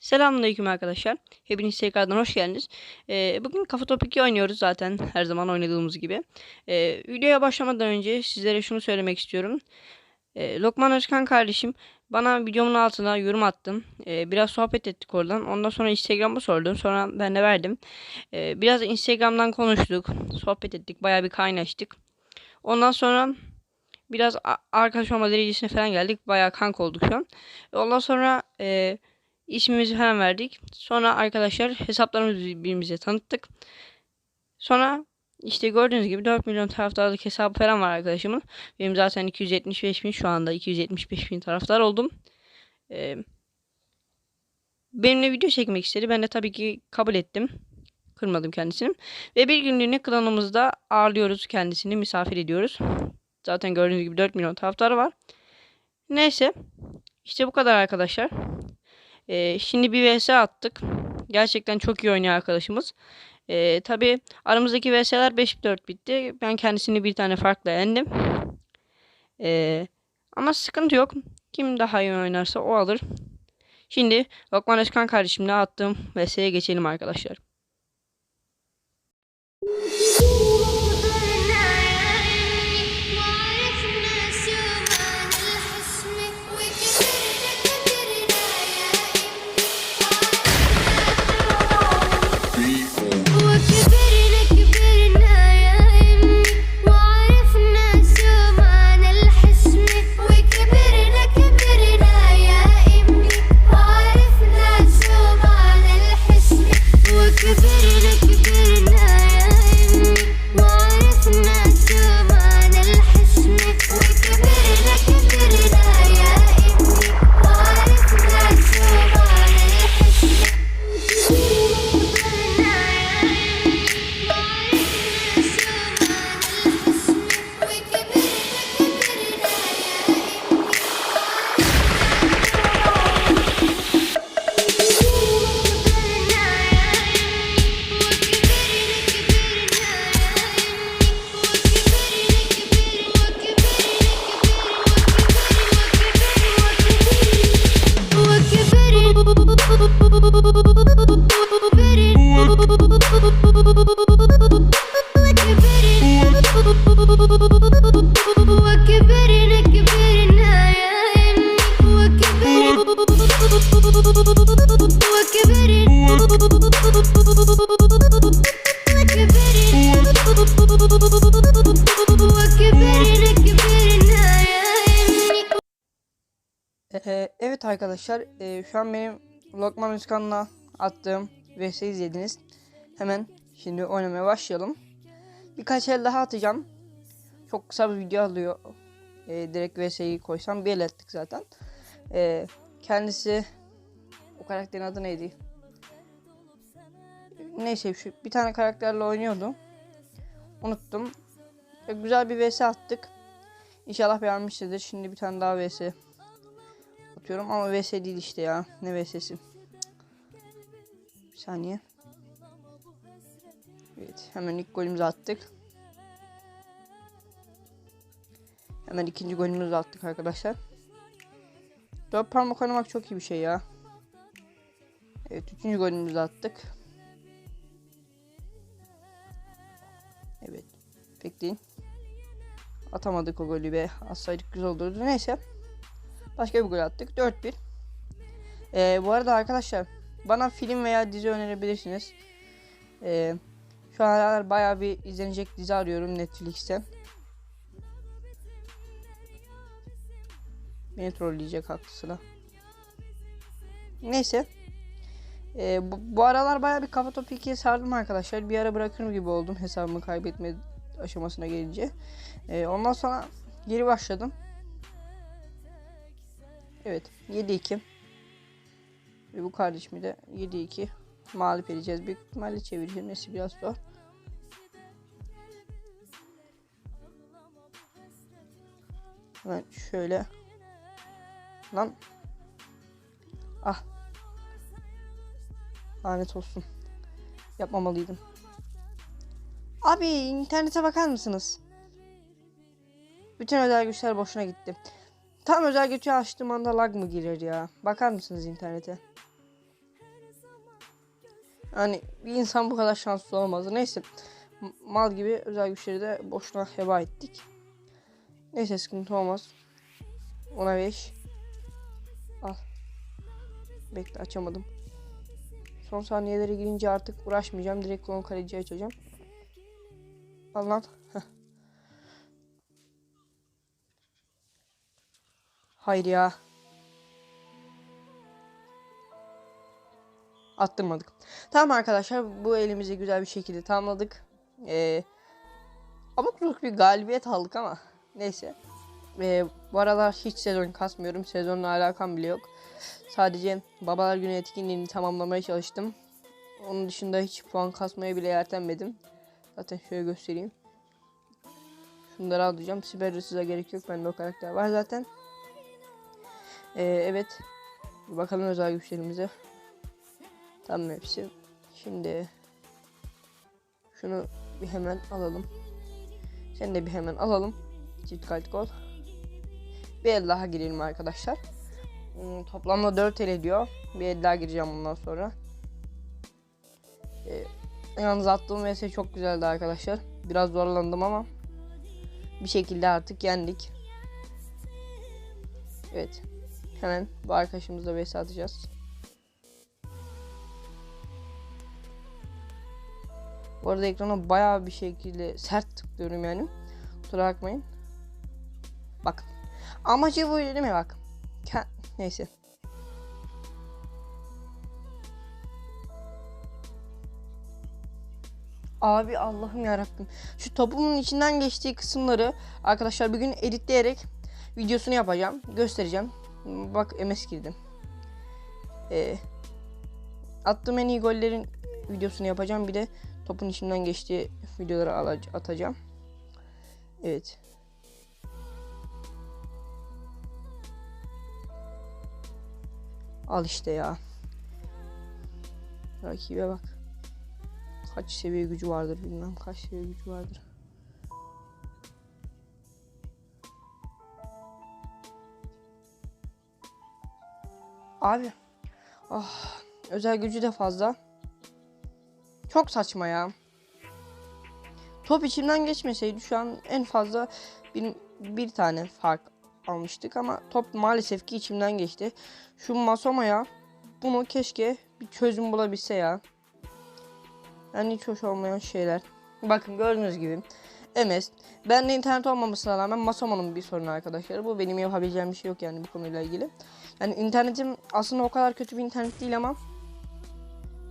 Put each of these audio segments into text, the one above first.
Selamünaleyküm arkadaşlar. Hepiniz tekrardan hoş geldiniz. Ee, bugün Kafa Top 2 oynuyoruz zaten her zaman oynadığımız gibi. Ee, videoya başlamadan önce sizlere şunu söylemek istiyorum. Ee, Lokman Özkan kardeşim bana videomun altına yorum attın. Ee, biraz sohbet ettik oradan. Ondan sonra Instagram'a sordum. Sonra ben de verdim. Ee, biraz Instagram'dan konuştuk. Sohbet ettik. Bayağı bir kaynaştık. Ondan sonra biraz arkadaş olma derecesine falan geldik. Bayağı kanka olduk şu an. Ondan sonra... E, ismimizi falan verdik. Sonra arkadaşlar hesaplarımızı birbirimize tanıttık. Sonra işte gördüğünüz gibi 4 milyon taraftarlık hesabı falan var arkadaşımın. Benim zaten 275 bin şu anda 275 bin taraftar oldum. Ee, benimle video çekmek istedi. Ben de tabii ki kabul ettim. Kırmadım kendisini. Ve bir günlüğüne klanımızda ağırlıyoruz kendisini. Misafir ediyoruz. Zaten gördüğünüz gibi 4 milyon taraftarı var. Neyse. İşte bu kadar arkadaşlar. Ee, şimdi bir vs attık. Gerçekten çok iyi oynuyor arkadaşımız. Ee, Tabi aramızdaki vs'ler 5-4 bitti. Ben kendisini bir tane farkla yendim. Ee, ama sıkıntı yok. Kim daha iyi oynarsa o alır. Şimdi Lokman Özkan kardeşimle attığım vs'ye geçelim arkadaşlar. Evet arkadaşlar ee, şu an benim Lokman Özkan'la attığım vs izlediniz. Hemen şimdi oynamaya başlayalım. Birkaç el daha atacağım. Çok kısa bir video alıyor. Ee, direkt vs'yi koysam bir el ettik zaten. Ee, kendisi o karakterin adı neydi? Neyse şu bir tane karakterle oynuyordu. Unuttum. Ee, güzel bir vs attık. İnşallah beğenmişsinizdir. Şimdi bir tane daha vs atıyorum ama vs değil işte ya. Ne vs'si? Bir saniye. Evet hemen ilk golümüzü attık. Hemen ikinci golümüzü attık arkadaşlar. Dört parmak oynamak çok iyi bir şey ya. Evet üçüncü golümüzü attık. Evet. Bekleyin. Atamadık o golü be. Atsaydık güzel olurdu. Neyse. Başka bir gol attık. 4-1. Ee, bu arada arkadaşlar bana film veya dizi önerebilirsiniz. Ee, şu aralar bayağı bir izlenecek dizi arıyorum Netflix'te. Beni trolleyecek haklısına. Neyse. Ee, bu, bu aralar bayağı bir kafa topu 2'ye sardım arkadaşlar. Bir ara bırakırım gibi oldum hesabımı kaybetme aşamasına gelince. Ee, ondan sonra geri başladım. Evet 7-2. Ve bu kardeşimi de 7-2 mağlup edeceğiz. Büyük ihtimalle çevireceğim. Nesi biraz zor. Hemen şöyle. Lan. Ah. Lanet olsun. Yapmamalıydım. Abi internete bakar mısınız? Bütün özel güçler boşuna gitti. Tam özel gücü açtığım anda lag mı girer ya? Bakar mısınız internete? Yani bir insan bu kadar şanslı olamaz. Neyse. Mal gibi özel güçleri de boşuna heba ettik. Neyse sıkıntı olmaz. Ona 5. Al. Bekle açamadım. Son saniyelere girince artık uğraşmayacağım. Direkt klon kaleci açacağım. Al lan. Heh. Hayır ya. Attırmadık. Tamam arkadaşlar bu elimizi güzel bir şekilde tamamladık. Ee, abuk sabuk bir galibiyet aldık ama neyse. Ee, bu aralar hiç sezon kasmıyorum. Sezonla alakam bile yok. Sadece Babalar Günü etkinliğini tamamlamaya çalıştım. Onun dışında hiç puan kasmaya bile yeltenmedim. Zaten şöyle göstereyim. Şunları alacağım. Siber hırsıza gerek yok. Bende o karakter var zaten. Ee, evet. Bakalım özel güçlerimize. Tamam hepsi. Şimdi şunu bir hemen alalım. Sen de bir hemen alalım. Çift kart gol. Bir el daha girelim arkadaşlar. Hmm, toplamda 4 el ediyor. Bir el daha gireceğim bundan sonra. Ee, yalnız attığım vs çok güzeldi arkadaşlar. Biraz zorlandım ama bir şekilde artık yendik. Evet. Hemen bu arkadaşımızla vs atacağız. Bu arada ekrana bayağı bir şekilde sert tıklıyorum yani. Kusura bakmayın. Bak. Amacı buydu değil mi bak. Ke- Neyse. Abi Allah'ım yarabbim. Şu topumun içinden geçtiği kısımları arkadaşlar bir gün editleyerek videosunu yapacağım. Göstereceğim. Bak MS girdim. Ee, attığım en iyi gollerin videosunu yapacağım. Bir de topun içinden geçtiği videoları atacağım. Evet. Al işte ya. Rakibe bak. Kaç seviye gücü vardır bilmem kaç seviye gücü vardır. Abi. Ah, özel gücü de fazla. Çok saçma ya. Top içimden geçmeseydi şu an en fazla bir, bir tane fark almıştık ama top maalesef ki içimden geçti. Şu Masoma'ya bunu keşke bir çözüm bulabilse ya. Yani hiç hoş olmayan şeyler. Bakın gördüğünüz gibi MS. Ben de internet olmamasına rağmen Masoma'nın bir sorunu arkadaşlar. Bu benim yapabileceğim bir şey yok yani bu konuyla ilgili. Yani internetim aslında o kadar kötü bir internet değil ama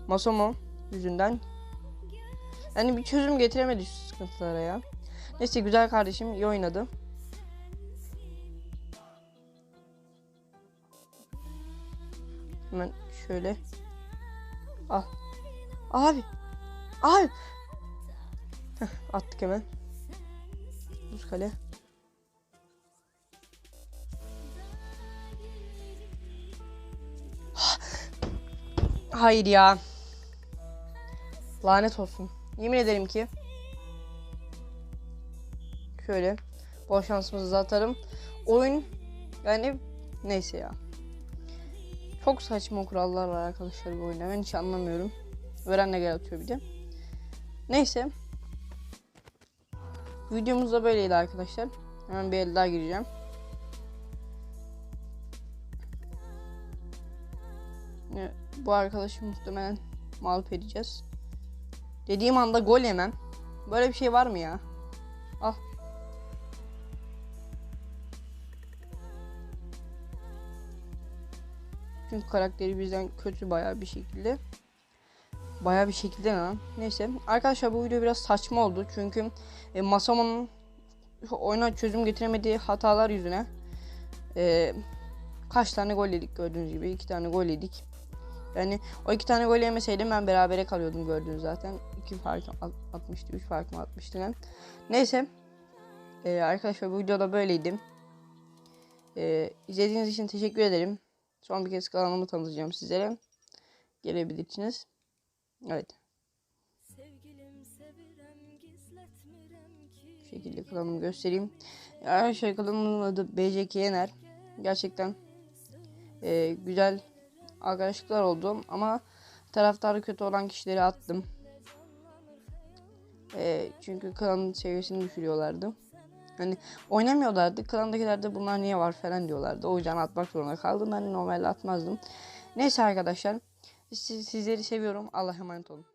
Masomo yüzünden yani bir çözüm getiremedi şu sıkıntılara ya. Neyse güzel kardeşim iyi oynadı. Hemen şöyle. Al. Abi. Abi. Heh, attık hemen. Buz kale. Hayır ya. Lanet olsun. Yemin ederim ki. Şöyle. Bol şansımızı atarım. Oyun yani neyse ya. Çok saçma kurallar arkadaşlar bu oyunda. Ben hiç anlamıyorum. Veren de atıyor bir de. Neyse. Videomuz da böyleydi arkadaşlar. Hemen bir el daha gireceğim. Bu arkadaşı muhtemelen mağlup edeceğiz. Dediğim anda gol yemem. Böyle bir şey var mı ya? Al. Çünkü karakteri bizden kötü bayağı bir şekilde. Bayağı bir şekilde lan? Neyse. Arkadaşlar bu video biraz saçma oldu. Çünkü e, Masamo'nun oyuna çözüm getiremediği hatalar yüzüne e, kaç tane gol yedik gördüğünüz gibi. iki tane gol yedik. Yani o iki tane gol yemeseydim ben berabere kalıyordum gördüğünüz zaten. iki fark at- atmıştı, üç fark mı atmıştı ben. Neyse. Ee, arkadaşlar bu videoda böyleydim. Ee, izlediğiniz için teşekkür ederim. Son bir kez kanalımı tanıtacağım sizlere. Gelebilirsiniz. Evet. Bu şekilde kanalımı göstereyim. Arkadaşlar kanalımın adı BCK Yener. Gerçekten e, güzel arkadaşlıklar oldu ama taraftarı kötü olan kişileri attım. Ee, çünkü klanın seviyesini düşürüyorlardı. Hani oynamıyorlardı. Klandakiler de bunlar niye var falan diyorlardı. O yüzden atmak zorunda kaldım. Ben normalde atmazdım. Neyse arkadaşlar. Siz, sizleri seviyorum. Allah'a emanet olun.